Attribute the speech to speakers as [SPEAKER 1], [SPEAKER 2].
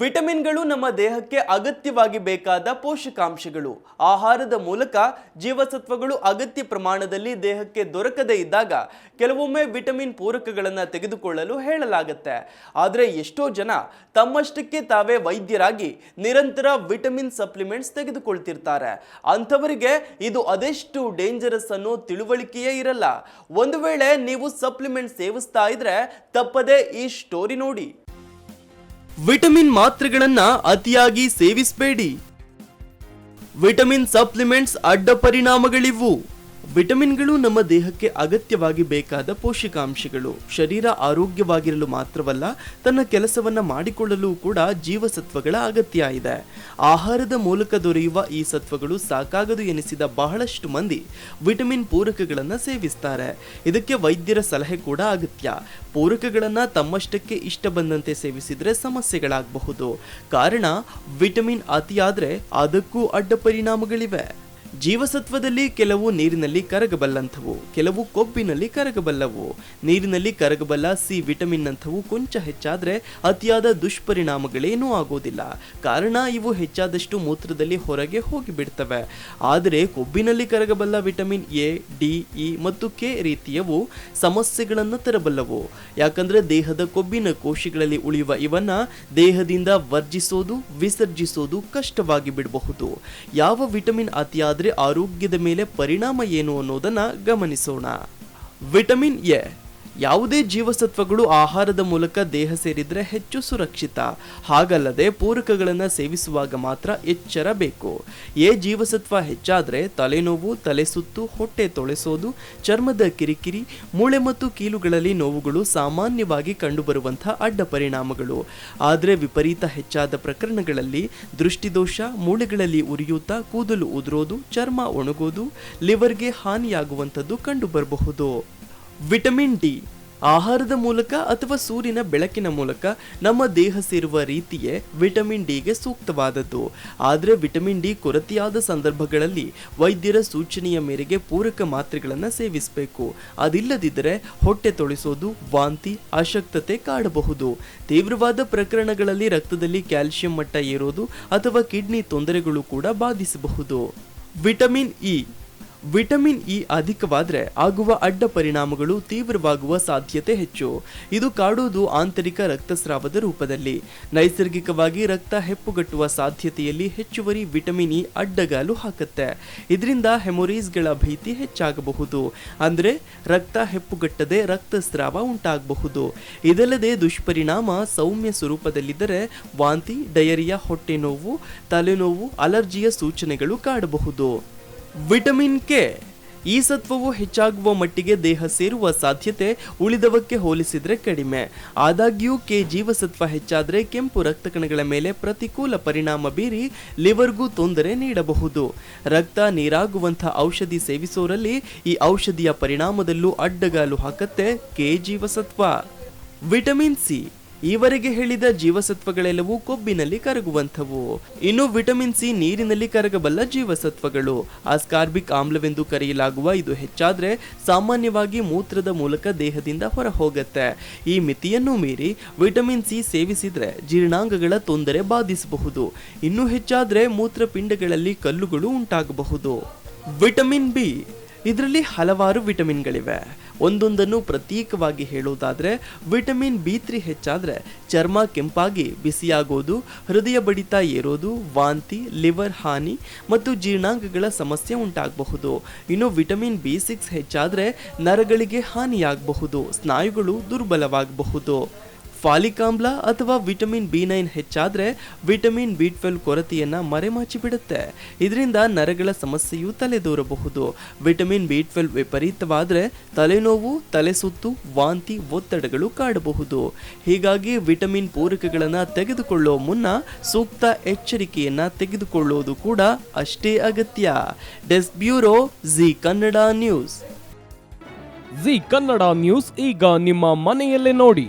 [SPEAKER 1] ವಿಟಮಿನ್ಗಳು ನಮ್ಮ ದೇಹಕ್ಕೆ ಅಗತ್ಯವಾಗಿ ಬೇಕಾದ ಪೋಷಕಾಂಶಗಳು. ಆಹಾರದ ಮೂಲಕ ಜೀವಸತ್ವಗಳು ಅಗತ್ಯ ಪ್ರಮಾಣದಲ್ಲಿ ದೇಹಕ್ಕೆ ದೊರಕದೇ ಇದ್ದಾಗ ಕೆಲವೊಮ್ಮೆ ವಿಟಮಿನ್ ಪೂರಕಗಳನ್ನು ತೆಗೆದುಕೊಳ್ಳಲು ಹೇಳಲಾಗುತ್ತೆ. ಆದರೆ ಎಷ್ಟೋ ಜನ ತಮ್ಮಷ್ಟಕ್ಕೆ ತಾವೇ ವೈದ್ಯರಾಗಿ ನಿರಂತರ ವಿಟಮಿನ್ ಸಪ್ಲಿಮೆಂಟ್ಸ್ ತೆಗೆದುಕೊಳ್ತಿರ್ತಾರೆ. ಅಂಥವರಿಗೆ ಇದು ಅದೆಷ್ಟು ಡೇಂಜರಸ್ ಅನ್ನೋ ತಿಳುವಳಿಕೆಯೇ ಇರಲ್ಲ. ಒಂದು ವೇಳೆ ನೀವು ಸಪ್ಲಿಮೆಂಟ್ ಸೇವಿಸ್ತಾ ಇದ್ರೆ ತಪ್ಪದೆ ಈ ಸ್ಟೋರಿ ನೋಡಿ. ವಿಟಮಿನ್ ಮಾತ್ರೆಗಳನ್ನು ಅತಿಯಾಗಿ ಸೇವಿಸಬೇಡಿ. ವಿಟಮಿನ್ ಸಪ್ಲಿಮೆಂಟ್ಸ್ ಅಡ್ಡ ಪರಿಣಾಮಗಳಿವು. ವಿಟಮಿನ್ಗಳು ನಮ್ಮ ದೇಹಕ್ಕೆ ಅಗತ್ಯವಾಗಿ ಬೇಕಾದ ಪೋಷಕಾಂಶಗಳು. ಶರೀರ ಆರೋಗ್ಯವಾಗಿರಲು ಮಾತ್ರವಲ್ಲ, ತನ್ನ ಕೆಲಸವನ್ನು ಮಾಡಿಕೊಳ್ಳಲು ಕೂಡ ಜೀವಸತ್ವಗಳ ಅಗತ್ಯ ಇದೆ. ಆಹಾರದ ಮೂಲಕ ದೊರೆಯುವ ಈ ಸತ್ವಗಳು ಸಾಕಾಗದು ಎನಿಸಿದ ಬಹಳಷ್ಟು ಮಂದಿ ವಿಟಮಿನ್ ಪೂರಕಗಳನ್ನು ಸೇವಿಸ್ತಾರೆ. ಇದಕ್ಕೆ ವೈದ್ಯರ ಸಲಹೆ ಕೂಡ ಅಗತ್ಯ. ಪೂರಕಗಳನ್ನು ತಮ್ಮಷ್ಟಕ್ಕೆ ಇಷ್ಟ ಬಂದಂತೆ ಸೇವಿಸಿದರೆ ಸಮಸ್ಯೆಗಳಾಗಬಹುದು. ಕಾರಣ, ವಿಟಮಿನ್ ಅತಿಯಾದರೆ ಅದಕ್ಕೂ ಅಡ್ಡ ಪರಿಣಾಮಗಳಿವೆ. ಜೀವಸತ್ವದಲ್ಲಿ ಕೆಲವು ನೀರಿನಲ್ಲಿ ಕರಗಬಲ್ಲಂಥವು, ಕೆಲವು ಕೊಬ್ಬಿನಲ್ಲಿ ಕರಗಬಲ್ಲವು. ನೀರಿನಲ್ಲಿ ಕರಗಬಲ್ಲ ಸಿ ವಿಟಮಿನ್ ಅಂಥವು ಕೊಂಚ ಹೆಚ್ಚಾದರೆ ಅತಿಯಾದ ದುಷ್ಪರಿಣಾಮಗಳೇನೂ ಆಗೋದಿಲ್ಲ. ಕಾರಣ ಇವು ಹೆಚ್ಚಾದಷ್ಟು ಮೂತ್ರದಲ್ಲಿ ಹೊರಗೆ ಹೋಗಿಬಿಡ್ತವೆ. ಆದರೆ ಕೊಬ್ಬಿನಲ್ಲಿ ಕರಗಬಲ್ಲ ವಿಟಮಿನ್ ಎ, ಡಿ, ಇ ಮತ್ತು ಕೆ ರೀತಿಯವು ಸಮಸ್ಯೆಗಳನ್ನು ತರಬಲ್ಲವು. ಯಾಕಂದ್ರೆ ದೇಹದ ಕೊಬ್ಬಿನ ಕೋಶಗಳಲ್ಲಿ ಉಳಿಯುವ ಇವನ್ನ ದೇಹದಿಂದ ವರ್ಜಿಸೋದು, ವಿಸರ್ಜಿಸೋದು ಕಷ್ಟವಾಗಿ ಬಿಡಬಹುದು ಯಾವ ವಿಟಮಿನ್ ಆರೋಗ್ಯದ ಮೇಲೆ ಪರಿಣಾಮ ಏನು ಅನ್ನೋದನ್ನ ಗಮನಿಸೋಣ. ವಿಟಮಿನ್ ಎ ಯಾವುದೇ ಜೀವಸತ್ವಗಳು ಆಹಾರದ ಮೂಲಕ ದೇಹ ಸೇರಿದರೆ ಹೆಚ್ಚು ಸುರಕ್ಷಿತ. ಹಾಗಲ್ಲದೆ ಪೂರಕಗಳನ್ನು ಸೇವಿಸುವಾಗ ಮಾತ್ರ ಎಚ್ಚರ ಬೇಕು ಎ ಜೀವಸತ್ವ ಹೆಚ್ಚಾದರೆ ತಲೆನೋವು ತಲೆ ಸುತ್ತು ಹೊಟ್ಟೆ ತೊಳೆಸೋದು, ಚರ್ಮದ ಕಿರಿಕಿರಿ, ಮೂಳೆ ಮತ್ತು ಕೀಲುಗಳಲ್ಲಿ ನೋವುಗಳು ಸಾಮಾನ್ಯವಾಗಿ ಕಂಡುಬರುವಂತಹ ಅಡ್ಡ ಪರಿಣಾಮಗಳು. ಆದರೆ ವಿಪರೀತ ಹೆಚ್ಚಾದ ಪ್ರಕರಣಗಳಲ್ಲಿ ದೃಷ್ಟಿದೋಷ, ಮೂಳೆಗಳಲ್ಲಿ ಉರಿಯೂತ, ಕೂದಲು ಉದುರೋದು, ಚರ್ಮ ಒಣಗೋದು, ಲಿವರ್ಗೆ ಹಾನಿಯಾಗುವಂಥದ್ದು ಕಂಡುಬರಬಹುದು. Vitamin D. ಆಹಾರದ ಮೂಲಕ ಅಥವಾ ಸೂರ್ಯನ ಬೆಳಕಿನ ಮೂಲಕ ನಮ್ಮ ದೇಹ ಸೇರುವ ರೀತಿಯೇ ವಿಟಮಿನ್ ಡಿಗೆ ಸೂಕ್ತವಾದದ್ದು. ಆದರೆ ವಿಟಮಿನ್ ಡಿ ಕೊರತೆಯಾದ ಸಂದರ್ಭಗಳಲ್ಲಿ ವೈದ್ಯರ ಸೂಚನೆಯ ಮೇರೆಗೆ ಪೂರಕ ಮಾತ್ರೆಗಳನ್ನು ಸೇವಿಸಬೇಕು. ಅದಿಲ್ಲದಿದ್ದರೆ ಹೊಟ್ಟೆ ತೊಳಿಸೋದು, ವಾಂತಿ, ಅಶಕ್ತತೆ ಕಾಡಬಹುದು. ತೀವ್ರವಾದ ಪ್ರಕರಣಗಳಲ್ಲಿ ರಕ್ತದಲ್ಲಿ ಕ್ಯಾಲ್ಸಿಯಂ ಮಟ್ಟ ಏರೋದು ಅಥವಾ ಕಿಡ್ನಿ ತೊಂದರೆಗಳು ಕೂಡ ಬಾಧಿಸಬಹುದು. Vitamin E. ವಿಟಮಿನ್ ಇ ಅಧಿಕವಾದರೆ ಆಗುವ ಅಡ್ಡ ಪರಿಣಾಮಗಳು ತೀವ್ರವಾಗುವ ಸಾಧ್ಯತೆ ಹೆಚ್ಚು. ಇದು ಕಾಡುವುದು ಆಂತರಿಕ ರಕ್ತಸ್ರಾವದ ರೂಪದಲ್ಲಿ. ನೈಸರ್ಗಿಕವಾಗಿ ರಕ್ತ ಹೆಪ್ಪುಗಟ್ಟುವ ಸಾಧ್ಯತೆಯಲ್ಲಿ ಹೆಚ್ಚುವರಿ ವಿಟಮಿನ್ ಇ ಅಡ್ಡಗಾಲು ಹಾಕುತ್ತೆ. ಇದರಿಂದ ಹೆಮೊರೀಸ್ಗಳ ಭೀತಿ ಹೆಚ್ಚಾಗಬಹುದು. ಅಂದರೆ ರಕ್ತ ಹೆಪ್ಪುಗಟ್ಟದೆ ರಕ್ತಸ್ರಾವ ಉಂಟಾಗಬಹುದು. ಇದಲ್ಲದೆ ದುಷ್ಪರಿಣಾಮ ಸೌಮ್ಯ ಸ್ವರೂಪದಲ್ಲಿದ್ದರೆ ವಾಂತಿ, ಡಯರಿಯಾ ಹೊಟ್ಟೆ ನೋವು ತಲೆನೋವು, ಅಲರ್ಜಿಯ ಸೂಚನೆಗಳು ಕಾಡಬಹುದು. Vitamin K. ಈ ಸತ್ವವು ಹೆಚ್ಚಾಗುವ ಮಟ್ಟಿಗೆ ದೇಹ ಸೇರುವ ಸಾಧ್ಯತೆ ಉಳಿದವಕ್ಕೆ ಹೋಲಿಸಿದರೆ ಕಡಿಮೆ. ಆದಾಗ್ಯೂ ಕೆ ಜೀವಸತ್ವ ಹೆಚ್ಚಾದರೆ ಕೆಂಪು ರಕ್ತ ಕಣಗಳ ಮೇಲೆ ಪ್ರತಿಕೂಲ ಪರಿಣಾಮ ಬೀರಿ ಲಿವರ್ಗೂ ತೊಂದರೆ ನೀಡಬಹುದು. ರಕ್ತ ನೀರಾಗುವಂಥ ಔಷಧಿ ಸೇವಿಸೋರಲ್ಲಿ ಈ ಔಷಧಿಯ ಪರಿಣಾಮದಲ್ಲೂ ಅಡ್ಡಗಾಲು ಹಾಕತ್ತೆ ಕೆ ಜೀವಸತ್ವ. Vitamin C. ಈವರೆಗೆ ಹೇಳಿದ ಜೀವಸತ್ವಗಳೆಲ್ಲವೂ ಕೊಬ್ಬಿನಲ್ಲಿ ಕರಗುವಂಥವು. ಇನ್ನು ವಿಟಮಿನ್ ಸಿ ನೀರಿನಲ್ಲಿ ಕರಗಬಲ್ಲ ಜೀವಸತ್ವಗಳು. ಆಸ್ಕಾರ್ಬಿಕ್ ಆಮ್ಲವೆಂದು ಕರೆಯಲಾಗುವ ಇದು ಹೆಚ್ಚಾದ್ರೆ ಸಾಮಾನ್ಯವಾಗಿ ಮೂತ್ರದ ಮೂಲಕ ದೇಹದಿಂದ ಹೊರ ಹೋಗುತ್ತೆ ಈ ಮಿತಿಯನ್ನು ಮೀರಿ ವಿಟಮಿನ್ ಸಿ ಸೇವಿಸಿದ್ರೆ ಜೀರ್ಣಾಂಗಗಳ ತೊಂದರೆ ಬಾಧಿಸಬಹುದು. ಇನ್ನು ಹೆಚ್ಚಾದ್ರೆ ಮೂತ್ರಪಿಂಡಗಳಲ್ಲಿ ಕಲ್ಲುಗಳು ಉಂಟಾಗಬಹುದು. Vitamin B. ಇದರಲ್ಲಿ ಹಲವಾರು ವಿಟಮಿನ್ಗಳಿವೆ. ಒಂದೊಂದನ್ನು ಪ್ರತ್ಯೇಕವಾಗಿ ಹೇಳುವುದಾದರೆ, ವಿಟಮಿನ್ ಬಿ ತ್ರೀ ಹೆಚ್ಚಾದರೆ ಚರ್ಮ ಕೆಂಪಾಗಿ ಬಿಸಿಯಾಗೋದು, ಹೃದಯ ಬಡಿತ ಏರೋದು, ವಾಂತಿ, ಲಿವರ್ ಹಾನಿ ಮತ್ತು ಜೀರ್ಣಾಂಗಗಳ ಸಮಸ್ಯೆ ಉಂಟಾಗಬಹುದು. ಇನ್ನು ವಿಟಮಿನ್ ಬಿ ಸಿಕ್ಸ್ ಹೆಚ್ಚಾದರೆ ನರಗಳಿಗೆ ಹಾನಿಯಾಗಬಹುದು, ಸ್ನಾಯುಗಳು ದುರ್ಬಲವಾಗಬಹುದು. ಫಾಲಿಕಾಮ್ಲ ಅಥವಾ ವಿಟಮಿನ್ ಬಿ ನೈನ್ ಹೆಚ್ಚಾದರೆ ವಿಟಮಿನ್ ಬಿ ಟ್ವೆಲ್ವ್ ಕೊರತೆಯನ್ನ ಮರೆಮಾಚಿ ಬಿಡುತ್ತೆ ಇದರಿಂದ ನರಗಳ ಸಮಸ್ಯೆಯೂ ತಲೆದೋರಬಹುದು. ವಿಟಮಿನ್ ಬಿ ಟ್ವೆಲ್ವ್ ವಿಪರೀತವಾದರೆ ತಲೆನೋವು ತಲೆ ಸುತ್ತು ವಾಂತಿ, ಒತ್ತಡಗಳು ಕಾಡಬಹುದು. ಹೀಗಾಗಿ ವಿಟಮಿನ್ ಪೂರಕಗಳನ್ನು ತೆಗೆದುಕೊಳ್ಳೋ ಮುನ್ನ ಸೂಕ್ತ ಎಚ್ಚರಿಕೆಯನ್ನ ತೆಗೆದುಕೊಳ್ಳುವುದು ಕೂಡ ಅಷ್ಟೇ ಅಗತ್ಯ. Desk bureau Zee Kannada news.
[SPEAKER 2] Zee Kannada news ಈಗ ನಿಮ್ಮ ಮನೆಯಲ್ಲೇ ನೋಡಿ.